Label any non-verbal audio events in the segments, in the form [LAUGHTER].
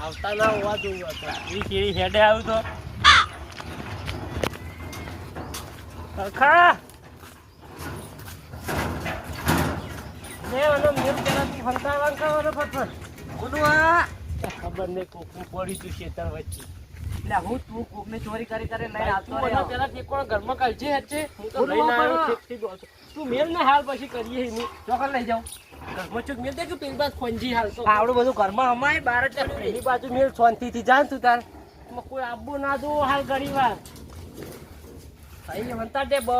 આવતા ના હોવા જોવું એ કેવી હેડે આવ્યું તો. સરખા ખબર નહીં કોકનું પડી તું ખેતર વચ્ચે. એટલે હું તું કોકને ચોરી કરી કરી લઈને આવતો રહ્યો. પેલા ઘરમાં હું તો લઈને આવ્યો બોલો. ઠેકથી તું મેલ ને હાલ પછી કરીએ એની. લઈ જાઉં. ઘરમાં ચૂક મેલ દે કે પેલી બાદ ખોંજી હાલ તો. આવડું બધું ઘરમાં અમાય બાર જ પેલી બાજુ મેલ ફોનથી જા ને તું તાર. કોઈ આબુ ના દો હાલ વાર. ભાઈ વંતા દે બ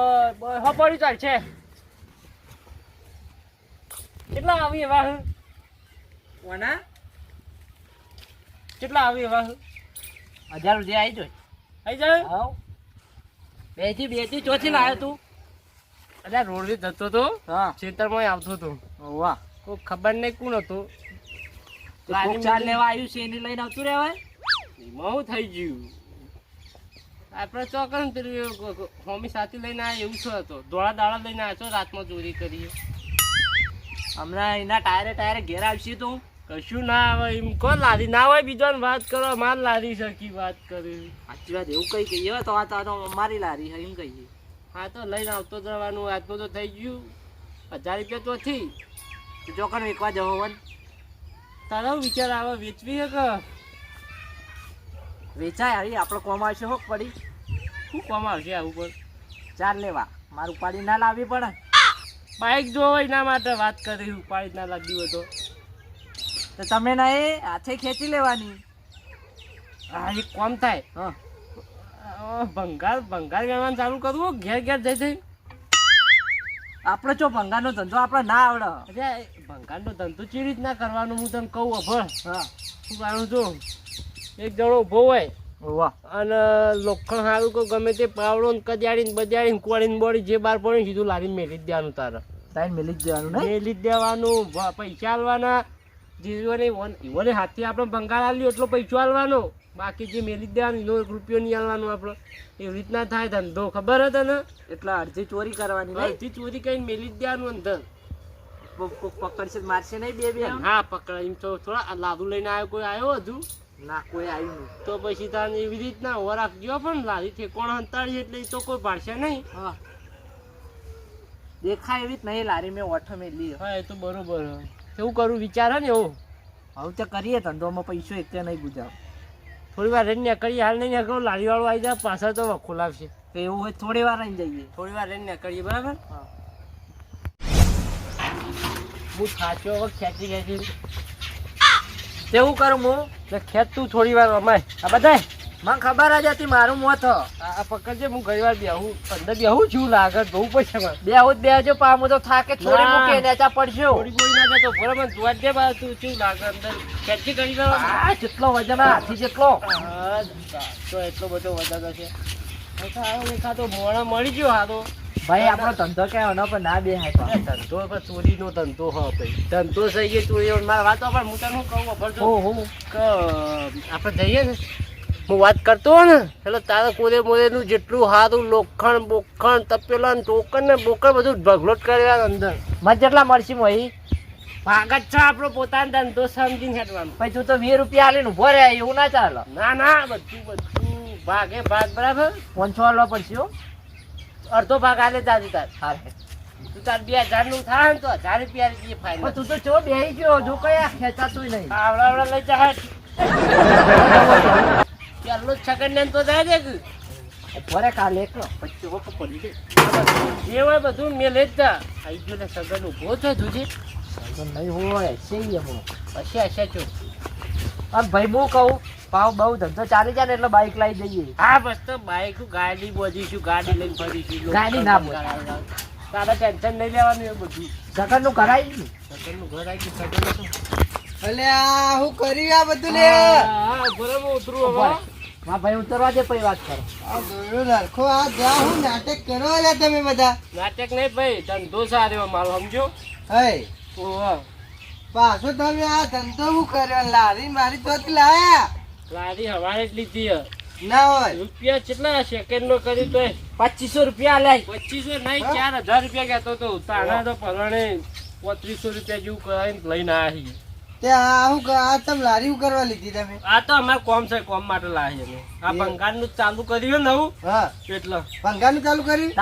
હો પડી ચાલશે કેટલા આવી એવા હે? કોના? કેટલા આવી એવા હે? હજાર રૂપિયા આવી જોઈ આવી જાય? હા બેથી બેથી ચોથી લાવ્યો તું. રોડથી જતો તો. હા. ખેતરમાં આવતો તો. વાહ. કોઈ ખબર નહીં કોણ હતું. ચાર લેવા આવ્યું છે એને લઈને આવતું રહેવાય? એમાં હું થઈ ગયું? આપણે ચોકન હોમી સાથી લઈને આવ્યા એવું શું હતો ધોળા દાડા લઈને આવ્યો છો રાતમાં ચોરી કરીએ. હમણાં એના ટાયરે ટાયરે ઘેર આવશે તું. કશું ના આવે એમ કો લાદી ના હોય બીજો વાત કરો માર લારી સરખી વાત કરી? સાચી વાત એવું કઈ કહીએ. તો આ તો- મારી લારી એમ કહીએ. હા તો લઈને આવતો જવાનું આજનું તો થઈ ગયું. હજાર રૂપિયા તો થી. ચોકન વેચવા જવો હોય તારો વિચાર આવે વેચવી હે કે? વેચાય હરી આપણે કોમ આવશે હોક પડી. શું કોમ આવશે આવું પણ ચાર લેવા. મારું ઉપાડી ના લાવવી પડે. બાઇક જોવો એના માટે વાત કરી ઉપાડી ના લાગ્યું તો. તમે ના એ હાથે ખેંચી લેવાની. હા કોમ થાય. હા. ભંગાર ભંગાર વ્યવહાર ચાલુ કરવું ઘેર ઘેર જઈ જઈ આપણે જો ભંગારનો ધંધો આપણે ના આવડે. અરે ભંગારનો ધંધો ચી રીતના કરવાનો હું તને કહું અભળ હા. શું કારણ છું એક જણો ઊભો હોય. વાહ અને લોખંડ સારું કે ગમે તે પાવડો ને કજાડીને બજાડીને કોળીને બોળી જે બાર પડે સીધું લારીને મેલી જ દેવાનું તારે. તારે મેલી જ દેવાનું મેલી જ દેવાનું પૈસા આલવાના. જીવોને ઈવોને હાથથી આપણે ભંગાર આલ્યો એટલો પૈસો આલવાનો. બાકી જે મેલી જ દેવાનું એનો એક રૂપિયો નહીં આલવાનો આપણે. એવી રીતના થાય ધંધો ખબર હતો ને એટલે અડધી ચોરી કરવાની અડધી ચોરી કરીને મેલી જ દેવાનું અંદર. પકડશે મારશે નહીં બે બે હા પકડાય એમ તો થોડા લાદુ લઈને આવ્યો કોઈ આવ્યો હજુ? ના કોઈ આવ્યું તો પછી તને એવી રીતના ઓરાખ ગયો પણ લાદી ઠેકોણ હંતાડી એટલે તો કોઈ ભાડશે નહીં. હા. દેખાય એવી જ નહીં લારી મેં ઓઠો મેલી. હા એ તો બરોબર હે. કેવું કરું વિચાર ને એવું. હવે તો કરીએ ધંધોમાં પૈસો એક નહીં ગુજાવ થોડી વાર રહીને નીકળીએ હાલ નહીં નીકળો લારી વાળો આવી જાય પાછળ તો વખો લાવશે તો એવું હોય થોડી વાર રહીને જઈએ. થોડી વાર રહીને નીકળીએ બરાબર? હા. હું થાચો હવે ખેંચી ખેંચી. તેવું કરું હું? ખેંચતું થોડી વાર અમાય. આ બધાય? મને ખબર જ હતી મારું મોત હ. આ પકડજે હું ગઈ વાર બેહું. અંદર બેહું છું લાગત બહુ પૈસા બેહું બે બેહજો બે હું પામો તો થાકે છોડી ના. મૂકે નેચા પડશો થોડી બોલી ના જતો બરાબર જોવા દે બા તું છું લાગત અંદર ખેંચી કરી દો આ જેટલો વજન હાથી જેટલો. તો એટલો બધો છે આ તો મોડા મળી ગયો હારો ભાઈ આપણો ધંધો કે એનો પણ ના બે એ ધંધો પણ ચોરીનો ધંધો હ ભાઈ. ધંધો થઈ ગયો ચોરી મારા વાતો પણ હું તને કહું ખબર હો તો કે આપણે જઈએ ને? હું વાત કરતો ને એટલે તારે કોરે મોરેનું જેટલું સારું લોખંડ બોખંડ તપેલા ને ટોકન ને બોકન બધું ભગલોટ કરેલા અંદર. મત જેટલા મળશે મોહી ભાગ જ છે આપણો પોતાનો ધંધો સમજીને હેડવાનો. ભાઈ તું તો વીસ રૂપિયા આલીને ઊભો રહે એવું ના ચાલે. ના ના બધું બધું. ભાગે ભાગ બરાબર? પાંચસો આલવા પડશે હો. અડધો ભાગ આલે તારી તાર. હારે. તું તાર બે હજારનું થાય ને તો હજાર રૂપિયા જે ફાયદો તું તો ચો બેહી ગયો જો કયા ખેંચાતું નહીં. આવડા આવડા લઈ જા [LAUGHS] ચાલો છગન ને તો જાય દે ભરે કાલે એકલો. પછી વખત પડી જાય જે હોય બધું મેં જ જા આઈ ગયો ને સગન ઊભો થયો તુજે તો નહીં હોય છે એમ પછી હશે છો આમ ભાઈ બહુ કહું ભાવ બહુ ધંધો ચાલી જાય ને એટલે બાઈક લઈ જઈએ. હા બસ તો બાઈક ગાડી બોજીશું ગાડી લઈને ફરીશું. ગાડી ના બોજ. તારા ટેન્શન નહીં લેવાનું એ બધું. સગનનું ઘર આવી ગયું સગન અલે આ હું કર્યું આ બધું લે? હા બરાબર ઉતરું હવે. માં ભાઈ ઉતરવા દે પછી વાત કરો. આ આ જ્યાં હું નાટક કરો લે તમે બધા? નાટક નહીં ભાઈ ધંધો સારો મારો સમજો? હે? ઓહો પાછો તમે આ ધંધો હું કર્યો? લારી મારી તો લાયા. લારી હવારે જ લીધી હે. ના હોય. રૂપિયા કેટલા સેકન્ડ નો કર્યું તો પચીસો રૂપિયા લે પચીસો નહીં ચાર હજાર રૂપિયા કહેતો તો. તાણા તો પરણે પોત્રીસો રૂપિયા જેવું કરાવીને લઈને આવી તે આ આ તમ લારી કરવા લીધી તમે. આ તો અમારે કોમ છે કોમ માટે લાવીએ અમે. આ એ. બંગાળનું ચાલુ કર્યું ને નવું? હા. એટલે. ભંગાનું ચાલુ કર્યું?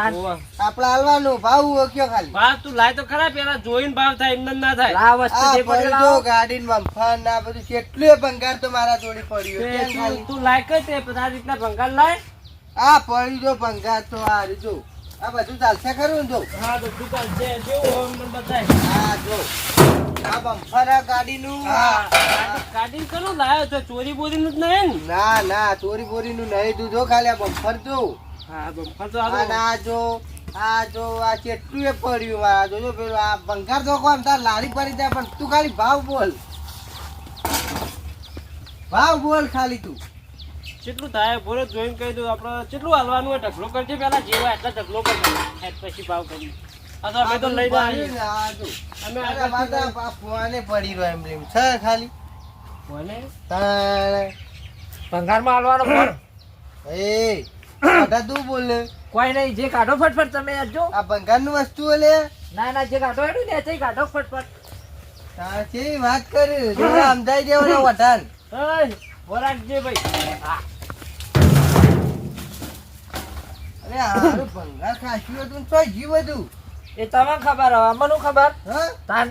આપડે હાલવાનું ભાવ કયો ખાલી? ભાવ તું લાય તો ખરા પેલા જોઈને ભાવ થાય એમને ના થાય. આ વસ્તુ ગાડી બમ્ફર ના બધું કેટલું ભંગાર તો મારા જોડે પડ્યું તું- લાય કર તે બધા રીતના બંગાળ લાય. આ પડ્યું જો ભંગાર તો આ રહ્યું જો. આ બધું ચાલશે ખરું જો? હા બધું ચાલશે. જેવું બતાય આ જો. આ બમ્ફર ગાડીનું. હા ગાડી- કનું લાયો છો. ચોરી બોરીનું જ નહીં ને? ના ચોરી બોરીનું નહીં તું જો ખાલી આ બમ્ફર જો. હા બમ્પર તો આ ના જો આ જો આ કેટલું એ પડ્યું આ જોજો પેલું આ ભંગાર તો આમ તાર લારી પડી જાય પણ તું ખાલી ભાવ બોલ. ભાવ બોલ ખાલી તું. કેટલું થાય બોલો જોઈને કહી દઉં આપણે કેટલું હાલવાનું હોય ઢગલો કરજે પેલા જેવા એટલા ઢગલો કરજો પછી ભાવ કરી આ અમે તો ને, જો. અમે પડી રહ્યો એમ લેવું છે ખાલી? તાણે. ભંગારમાં હાલવાનો ફોન? એ તું બોલે. કોઈ નહીં જે કાઢો ફટફટ તમે જો. આ ભંગારનું વસ્તુ લે. ના ના જે કાઢો હેડું ને તે કાઢો ફટફટ. તારે વાત કરી? સમજાઈ દેવાનો વઢાણ. ઓય, વરાગજે ભાઈ. હા હારું ભંગાર ખાસ્યું હતું ને જીવ હતું. એ તમને ખબર હવે અમને ખબર. હા? તાન.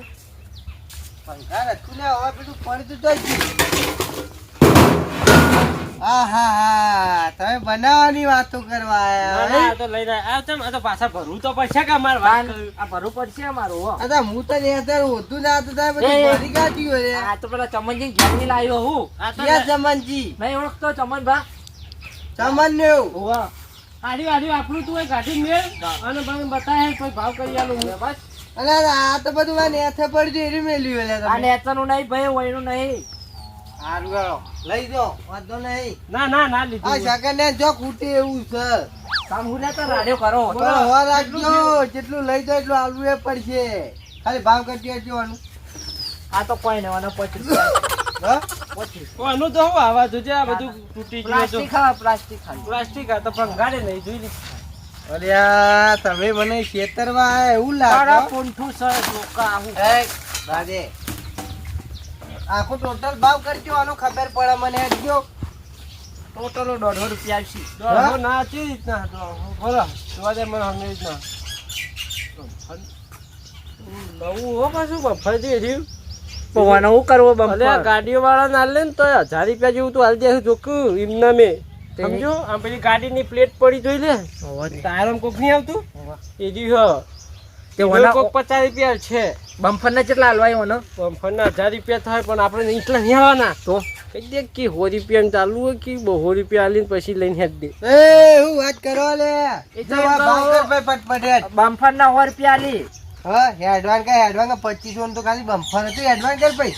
ભંગાર હતું ને હવે પેલું પડતું તોય જીવ. હા હા હા તમે બનાવવાની વાતો કરવા આયા આ તો લઈને આ ચમ, આ તો પાછા ભરવું તો પડશે કે અમારે વાત આ ભરવું પડશે અમારું હો. આ હું તો નહીં અત્યારે હોતું ના હતું તારે બધું. ભરી કાઢ્યું રે. આ તો પેલા ચમનજી ઘેરની લાવ્યો હું. આ તો ચમનજી? નહીં ઓળખતો ચમનભા? ચમન ને એવું? આડી આર્યું આપણું તું એ કાઢી મેળ અને તમે બતાય કોઈ ભાવ કરી આલું હું. બસ અલે આ તો બધું આ નેથે પડ્યું એરી મેલ્યું એટલે આ નેથાનું નહીં ભાઈ વયનું નહીં. હારું ગયો લઈ જાઓ વાંધો નહીં. ના ના ના આ લીધું સેકન્ડ જો ખૂટે એવું છે. કામ હું લેતા રાડ્યો કરો? તો રાખજો જેટલું લઈ જાઓ એટલું આલવું એ પડશે. ખાલી ભાવ કરતી જવાનું આ તો કોઈ નહીં આનો પચીસ હા? આનું તો હું આવા જોજે આ બધું તૂટી ગયું પ્લાસ્ટિક હા પ્લાસ્ટિક ખાલી પ્લાસ્ટિક આ તો ભંગાડે નહીં જોઈ લે. અરે આ તમે મને છેતરવા એવું લાગે? પૂંઠું સર લોકા આવું. એ રાધે આખો ટોટલ ભાવ કરજો આનો ખબર પડે મને હટજો ટોટલો દોઢસો રૂપિયા આવશે. દોઢસો ના ચી રીતના? હતો બોલો જોવા દે મને હમણાં રીતના. નવું હો પાછું જે રહ્યું. પવાનો હું કરવો બમ્પર? ગાડીઓ વાળા ના લે ને તો હજાર રૂપિયા જેવું તો હાલ દે જોકું એમના મેં. સમજો? આમ પેલી ગાડીની પ્લેટ પડી જોઈ લે. ટાયર કોક નહીં આવતું? એ જી હ. તે ઓના કોક પચાસ રૂપિયા છે. બમ્ફર ને કેટલા હાલવાય ઓનો? પંફરના હજાર રૂપિયા થાય પણ આપણે એટલા નહીં આવવાના તો? કહી દે કે હો રૂપિયા ચાલુ હોય કે બહો રૂપિયા આલીને પછી લઈને હેડ દે. એ હું વાત કરો લે. એ જો તો આ તો- ભાવ કર. ભાઈ ફટફટ હેડ. બમ્ફર ના સો રૂપિયા આલી હા એડવાન્સ કર એડવાન્સ પચીસો તો ખાલી બમ્ફર હતું એડવાન્સ કર ભાઈ.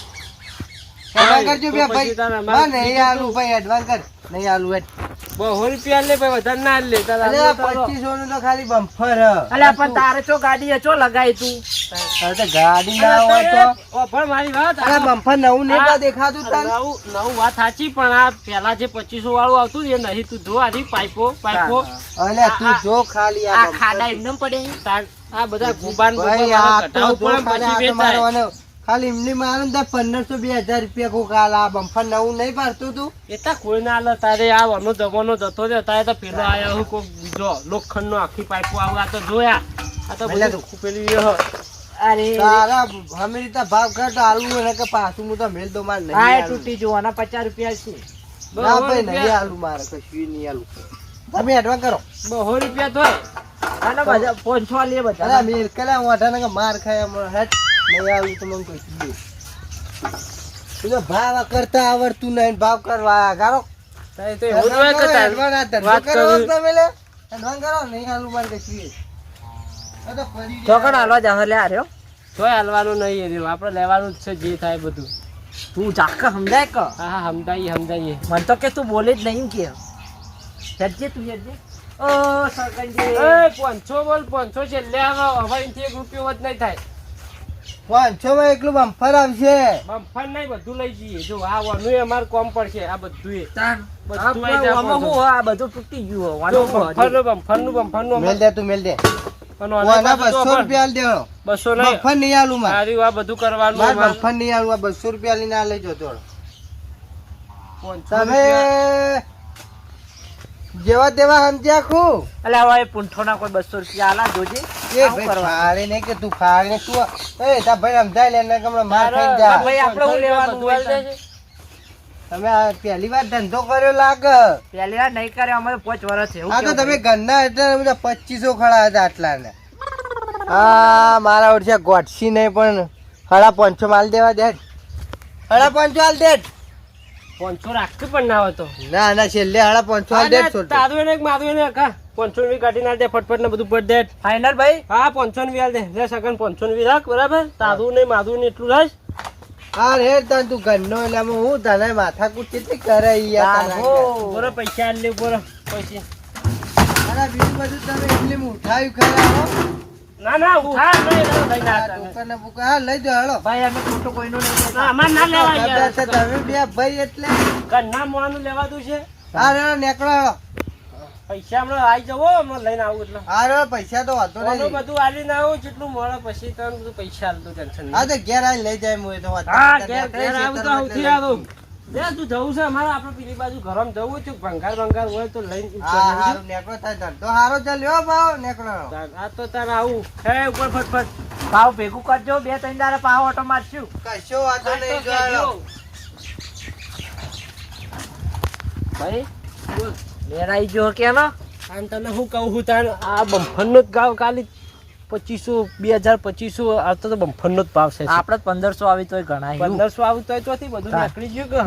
એડવાન્સ કરજો બે ભાઈ હા નહીં આલું ભાઈ એડવાન્સ કર. નહીં આલું હેડ બહુ રૂપિયા લે ભાઈ વધારે ના લે. તારા તારો. પચીસો નું તો ખાલી બમ્ફર અલ્યા પણ તારે તો ગાડી ચો લગાઈ તું? તારે ગાડી ના હોય તો. ઓફર મારી વાત અરે બમ્ફર નવું નહીં દેખાતું તને નવું નવું વાત સાચી પણ આ પેલા જે પચીસો વાળું આવતું એ નહીં. તું જો આથી પાઇપો પાઇપો. અલે તું જો ખાલી આ. ખાડા એમને પડે તાર- આ બધા ગુબાન ભાઈ આ તો કઢાવવું ખાલી તો મારો તો પંદરસો બે હજાર રૂપિયા કોક કાલ આ બમ્ફર નવું નહીં પાડતું તું. એટલા કોઈ ના લે તારે આ વાનો જમાનો જતો રહ્યો તારે તો પેલો આવ્યો હું કોક બીજો લોખંડ નો આખી પાઇપો આવે આ તો જોયા. આ તો બધું પેલી અરે. તારા અમે રીતે ભાવ કર તો આલુ ને કે પાછું હું તો મેલ દો માર નહીં આ. તૂટી જોવાના પચાસ રૂપિયા છે. ના ભાઈ નહીં આલુ મારે કશું નહીં આલુ તમે એડવાન્સ કરો. બહુ રૂપિયા થાય અને બધા પોંચો લે અરે બધા કલા વાઠા ને માર ખાય હમણાં હેટ નહીં આલુ તો મને કશું દે તું ભાવ કરતા આવડતું નહીં ભાવ કરવા ગારો તારે તો એવું જ હોય કે તારે એડવાન્સ આ ધંધો વાત કરો. કરવી. તમે લે. કરો નહીં આલુ મારે કશું આ ચોકડ હાલવા જા લે આર્યો તોય હાલવાનું નહીં એ રહ્યું. આપણે લેવાનું જ છે જે થાય બધું. તું જાક સમજાય કે? હા હા સમજાઈએ સમજાઈએ. મને તો કે તું બોલે જ નહીં કે. હેડજે તું હેડજે. પાંચસો બોલ પાંચસો છે. આવે હવે અહીંથી એક રૂપિયો વધ નહીં થાય. પાંચસો માં એકલું બમ્ફર આવશે. બમ્ફર નહીં બધું લઈ જઈએ. જો આ વાનું અમારે કોમ પડશે આ બધું આ આઈ જાય આમાં બધું. હું આ બધું તૂટી ગયું જો વાનું બમ્ફરનું બમ્ફરનું બમ્ફરનું મેલ દે તું મેલ દે. બસો રૂપિયા દેવો બસો મફત નહીં આલું મારે. આ બધું કરવાનું અમારે. નહીં આલું આ બસો રૂપિયા લઈને આ લઈ જતો. તમે રૂપિયા. જેવા તેવા સમજ્યા ખું એટલે હવે પૂંઠોના કોઈ બસો રૂપિયા આલા જોજે. એ ભાઈ ફાળે નહીં કે તું ફાળે ને તું એ તા ભાઈ સમજાય લે ને હમણાં માર ખાઈ જા. ભાઈ, આપણે હું લેવાનું હોય દેજે. તમે આ પહેલી વાર ધંધો કર્યો લાગે. પહેલી વાર નહીં કર્યો અમારે પાંચ વર્ષ છે. આ તો તમે ઘરના એટલે બધા પચીસો ખડા હતા આટલા ને હા મારા ઓળખ્યા ગોઠસી નહીં પણ હળા પાંચસો માલ દેવા દે. હળા પાંચસો હાલ દે. પાંચસો રાખતું પણ ના હતો ના ના છેલ્લે હાડા પાંચસો હાલ દે તારું એને મારું એને કા પાંચસો ની કાઢી ના દે ફટફટ ને બધું પડ દે. ફાઇનલ ભાઈ? હા પાંચસો વી હાલ દે. રે સગન પાંચસો વી રાખ બરાબર? તારું ને મારું ને એટલું રાખ. હા રે તન તું ઘરનો એટલે હું તને માથા કૂટ કેટલી કરે યાર. બોલો પૈસા આલી લે બોલો પૈસા. અરે બીજું બધું તમે એટલે ઉઠાયું ખરા હો. ના ના ઉઠા લઈ ના આ ટોકન બુકન હા લઈ જાઓ હળો ભાઈ અમે ખોટું કોઈનું ના, અમાર ના લેવાય તમે તમે બે ભાઈ એટલે. ઘરના મોવાનું લેવાતું છે. હા રે નીકળો પૈસા હમણાં આવી જવો હમણાં લઈને આવું એટલે. હા પૈસા તો વાંધો નહીં. બધું આલીને આવું જેટલું મળે પછી તને બધું પૈસા આલતું ટેન્શન હા તો ઘેર આવીને લઈ જાય હું તો હા ઘેર ઘેર આવું તો સૌથી સારું લે તું જવું છે? અમારે આપણે પેલી બાજુ ગરમ જવું છે ભંગાર ભંગાર હોય તો લઈને નીકળો થાય ધંધો હારો ચાલ્યો ભાવ નેકળો. આ તો તારે આવું. હે ઉપર ફટફટ ભાવ ભેગું કરજો બે ત્રણ દાડા પાવ ઓટો મારશું. કશો વાંધો નહીં જો ભાઈ બોલ લેરાઈ જો કેનો? આમ તને હું કહું છું તાર આ બમ્ફરનો જ ગાવ કાલે પચીસો બે હજાર પચીસો આવતો તો બમ્ફરનો જ ભાવ છે. આપણે પંદરસો આવી તોય ઘણા પંદરસો આવી તો ચોથી બધું નીકળી ગયું કે?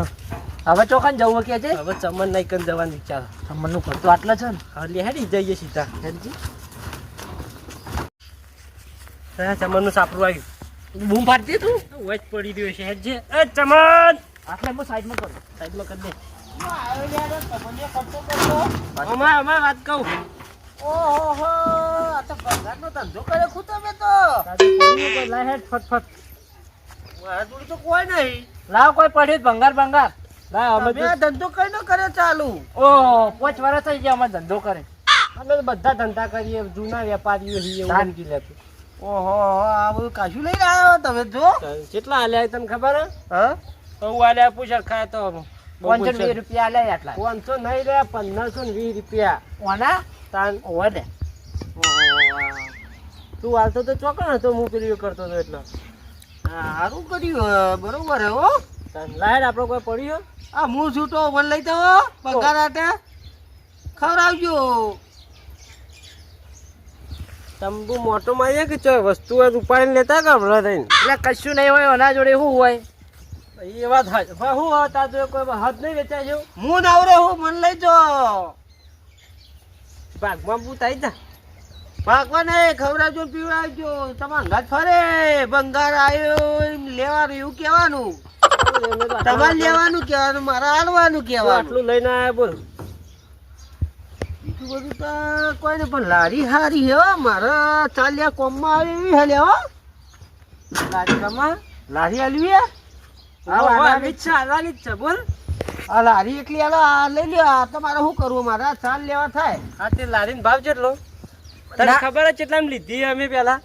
હવે ચોખા જવું કે છે હવે ચમન નહીં કન જવાનું વિચાર મનનું ખર્ચો આટલા છે ને? હવે હેડી જઈએ સીધા. હેડજી. હા ચમનનું સાપરું આવ્યું. બૂમ ફાટતી તું. વચ પડી રહ્યો છે હેડ એ ચમન! આટલે હું સાઈડમાં કરું. સાઈડમાં કરી દે. અમાર અમાર વાત કહું. ઓહો આ તો ભંગારનો ધંધો કરે ખુદ તમે તો. તારી કોઈ ફટફટ મારા જોડે તો કોઈ નહીં. લાવ કોઈ પડ્યું ભંગાર ભંગાર. અમે ધંધો કઈ નો કરે ચાલુ? ઓહો પાંચ વર્ષ થઈ ગયા અમે ધંધો કરે. અમે તો બધા ધંધા કરીએ જૂના વેપારીઓ છીએ. સમજી લેતું. ઓહો આ બધું કાશું લઈ આવ્યો તમે જો કેટલા આલ્યા તને ખબર હે? હા? હું આલ્યા પૂછા ખાય તો પાંચસો વીસ રૂપિયા લે આટલા પાંચસો નહીં રે પંદરસો વીસ રૂપિયા. ઓના? તાન. દે તું હાલતો તો ચોકણ હતો હું પેલું કરતો હતો એટલે. સારું કર્યું બરોબર હો લાઈટ આપણો કોઈ પડ્યો? આ હું છૂટો વન લઈ તો પગાર આટે. ખવડાવજો. તંબુ મોટો માર્યા કે ચો વસ્તુ ઉપાડીને લેતા કે હમણાં થઈને? એટલે કશું નહીં હોય એના જોડે શું હોય? એ વાત હા હું તાર જોડે કોઈ હાથ નહીં વેચાય છે હું. નવરો હું મન લઈ જાઓ. ભાગમાં પૂતાઈ જા. પાકવા ને ખવડાવજો ને પીવડાવજો. તમારે ઘાટ ફરે. બંગાર આવ્યો લેવાનું એવું કહેવાનું. તમારે લેવાનું કહેવાનું મારે હાલવાનું કહેવાનું. આટલું લઈને આવ્યા બોલ. બીજું બધું તો કોઈ નહીં પણ લારી હારી હે. મારે ચાલ્યા કોમમાં આવે એવી હલે હો. લારી કમા લારી હાલવી હે? આવવાની જ છે બોલ. આ લારી એકલી આલો આ લઈ લ્યો આ તમારે શું કરવું? મારા ચાલ લેવા થાય. આ તે લારીનો ભાવ કેટલો તને. ખબર છે કેટલામાં લીધી અમે પેલા?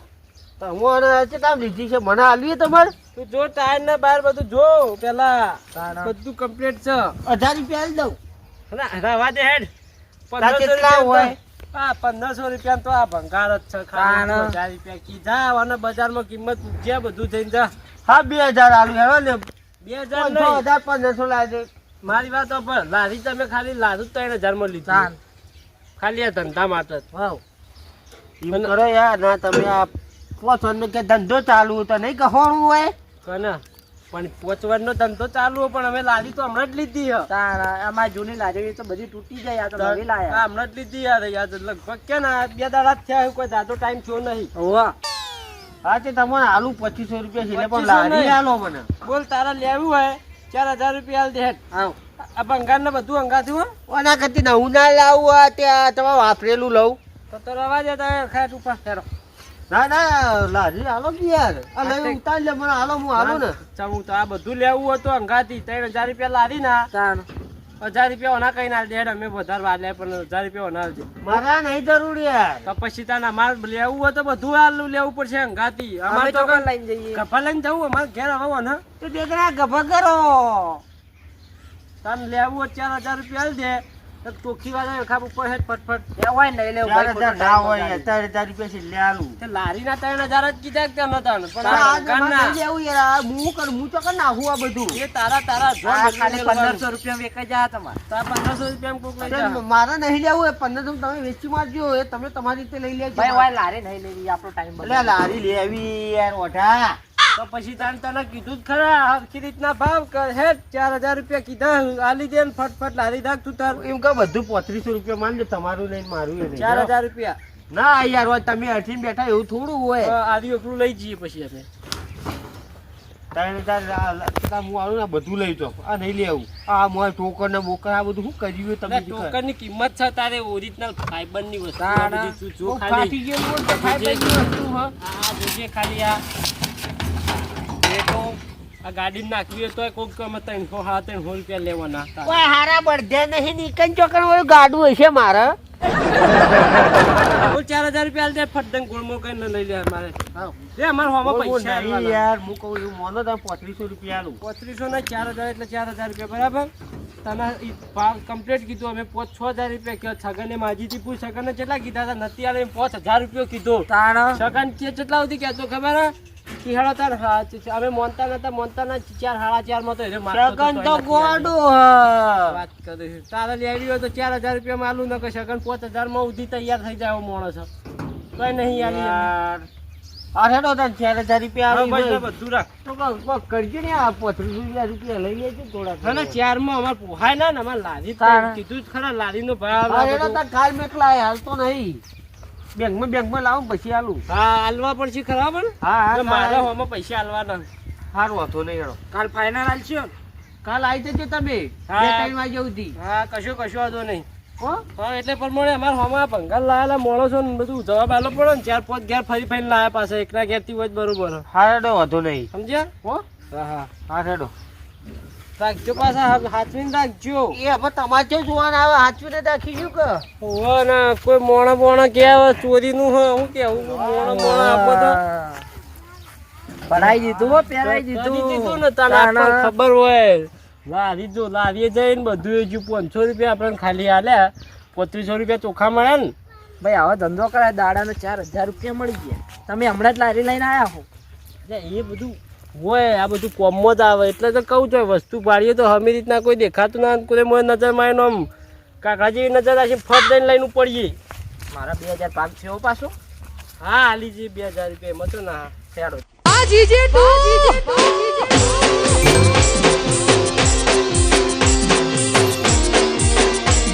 હું કેટલા લીધી છે? મને આલવી તમારે? તું જો ટાયર ને બહાર બધું જો પેલા બધું કમ્પ્લીટ છે. હજાર રૂપિયા દઉં. રવા દે હેડ. કેટલા હોય? હા પંદરસો રૂપિયા તો આ ભંગાર જ છે ખાલી હજાર રૂપિયા કીધા અને બજારમાં કિંમત પૂછ્યા બધું થઈને જા. હા બે હજાર આલું હેડો ને બે હજાર પંદરસો લાવી દે. મારી વાત પણ લારી તમે ખાલી લારું ત્રણ હજારમાં લીધું. ખાલી આ ધંધા માટે. વાવ. કરો યાર ના તમે આ પોચવાનું કે ધંધો ચાલુ તો નહીં કહોણું હોય. કોને? પણ પોચવડ નો ધંધો ચાલુ પણ અમે લારી તો હમણાં જ લીધી તારા અમારી જૂની લારી તો બધી તૂટી જાય આ તો નવી લાયા. હમણાં જ લીધી યાર યાર લગભગ કે ના બે દાડા થયા કોઈ દાદો ટાઈમ થયો નહીં. હોવા. હા તે તમારે આલુ પચીસો રૂપિયા છે પણ લારી આલો મને. બોલ તારા લેવું હોય. ચાર હજાર રૂપિયા દે આ ભંગાર ને બધું અંગાથ્યું હો. ઓના કરતી નવું ના લાવું આ ત્યાં તમારે વાપરેલું લઉં. તો તો રવા દે તારે ખાટ ઉપર. ફેરો. ના ના લારી હાલો કે યાર. આ લઈ ઉતાર લે મને હાલો હું હાલો ને ચમું તો આ બધું લેવું હતું અંગાથી ત્રણ હજાર રૂપિયા લારી ના હજાર રૂપિયા ઓના કઈ ના અમે વધારે વાર લે પણ હજાર રૂપિયા ઓના આવજે મારા નહીં જરૂર યાર. તો પછી તાના અમારે લેવું હોય તો બધું આલું લેવું પડશે હંગાતી અમે અમારે તો લઈને જઈએ. ગફા લઈને જવું અમારે ઘેર આવો ને તો દેખના ગફા કરો. તાને લેવું હોય ચાર હજાર રૂપિયા આલી દે. તો ટોકી વાળા રેખા ઉપર હે ફટફટ. એ હોય ભાઈ, હજાર ખોટો ના હોય અત્યારે તારી પાસે લે આલું તે લારીના ત્રણ હજાર જ કીધા કે ન ને પણ આ નહીં લેવું યાર હું કરું હું તો કર નાખું આ બધું. એ તારા તારા જો ખાલી લેવાનું. પંદરસો રૂપિયા વેચાઈ જાય તમારે. તારા પંદરસો રૂપિયા કોક લઈ જા મારે નહીં લેવું એ પંદરસો તમે વેચી મારજો એ તમે તમારી રીતે લઈ લેજો. ભાઈ વાય લારી નહીં લેવી આપણો ટાઈમ બગડે. લારી લેવી યાર ઓઢા. તો પછી તારે તને કીધું જ ખરા હરખી રીતના ભાવ કર. હે ચાર હજાર રૂપિયા કીધા. આલી દે ને ફટફટ લારી નાખ તું તાર. એમ કે બધું પોત્રીસો રૂપિયા માનજો તમારું લઈને મારું ચાર હજાર રૂપિયા. ના યાર હોય તમે અઠી બેઠા એવું થોડું હોય. આદિ એકલું લઈ જઈએ પછી અમે. તારે છતાં હું આવું ને બધું લઈ જાઉં. આ નહીં લેવું. આ મોય ટોકર ને બોકર આ બધું શું કર્યું તમે ટોકરની કિંમત છે તારે ઓરિજિનલ ફાઈબરની વસ્તુ. ખાલી. ફાટી ગયેલું ફાઈબરની વસ્તુ હોય. આ જોજે ખાલી આ એ તો આ ગાડી નાખવી હોય તો કોક અમે ત્રણસો હા ત્રણસો રૂપિયા લેવાના. ઓય હારા બળદે નહીં નીકળ ચોકણ વાળું ગાડું હશે મારે. ચાર હજાર રૂપિયા દે ફટદન ગોળમો કઈ લઈ લે મારે દે અમારે હોમાં પૈસા યાર હું કહું છું મોનો તમે પોત્રીસો રૂપિયા આલું પોત્રીસો ને ચાર હજાર એટલે ચાર હજાર રૂપિયા બરાબર? તને ભાવ કમ્પ્લીટ કીધું અમે પાંચ છ હજાર રૂપિયા કયો છગને માજીથી પૂછ છગને કેટલા કીધા હતા? નથી આલે પાંચ હજાર રૂપિયા કીધો. તાણ? છગન કે કેટલા સુધી કહેતો ખબર હે? હેડો તાર હા ચ- ચ- અમે મોનતા નતા મોનતા ના ચાર સાડા ચારમાં તો એને મારતો હતો, સગન તો તોય નથી આલ્યો. ગોડું હ. વાત કરે તારે લેવી હોય તો ચાર હજાર રૂપિયા માં આલું નકર પાંચ હજારમાં ઉધી તૈયાર થઈ જાય માણસ છે. નહીં યાર. આ હેડો તાર ચાર હજાર રૂપિયા હા, આવી બસ, ગઈ. બધું રાખ. તો કહું, ને આ પોત્રીસો રૂપિયા રૂપિયા લઈ લેજો થોડા ના ના ચારમાં અમારે પોહાય ના ને અમારે લારી કીધું જ ખરા લારી નો ભાવ તાર ખાલ મેકલા હાલતો નહીં. બેંકમાં બેંકમાં લાવો પછી આલું. હા હાલવા પડશે ખરા પણ? હા હા મારા હોમાં પૈસા હાલવાના સારું વાંધો નહીં હેડો. કાલ ફાઇનલ હાલશો કાલ આવી જજો તમે. હા. ટાઈમ આવી જવું હતી હા કશો કશો વાંધો નહીં. હો? એટલે પ્રમાણે અમારા હોમાં ભંગાર લાયેલા માણસો ને બધું જવાબ આલો પડે ને ચાર પાંચ ઘેર ફરી ફરીને લાયા પાસે એકના ઘેરથી હોય બરોબર. હા હેડો વાંધો નહીં. સમજ્યા? હો? હા હા. હા હેડો. રાખજો પાછા હાથ- હાથવીને રાખજો. એ હવે તમારે જો જોવાના આવે હાથવીને રાખીશું કે? હોવે ને કોઈ મોણા મોણા કે આવે ચોરીનું હોય હું કેવું મોણા મોણા આપો તો. પડાઈ દીધું હો પહેરાઈ દીધું. દીધું ને તને ખબર હોય. લાવી જો લાવીએ જઈને બધું એ જો પાંચસો રૂપિયા આપણને ખાલી હાલે પોત્રીસો રૂપિયા ચોખા મળે ને. ભાઈ આવો ધંધો કરે દાડાને ચાર હજાર રૂપિયા મળી ગયા. તમે હમણાં જ લારી લઈને આવ્યા હો. એ બધું હોય આ બધું કોમમાં જ આવે. એટલે તો કહું છું વસ્તુ પાડીએ તો હમી રીતના કોઈ દેખાતું ના કોઈ મને નજરમાં આમ કાકા જેવી નજર આવશે ફટ દઈને લઈને પડીએ મારા બે હજાર પાંચ છે હો પાછો? હા હાલી જઈએ બે હજાર રૂપિયા એમાં તો ના ખેડો!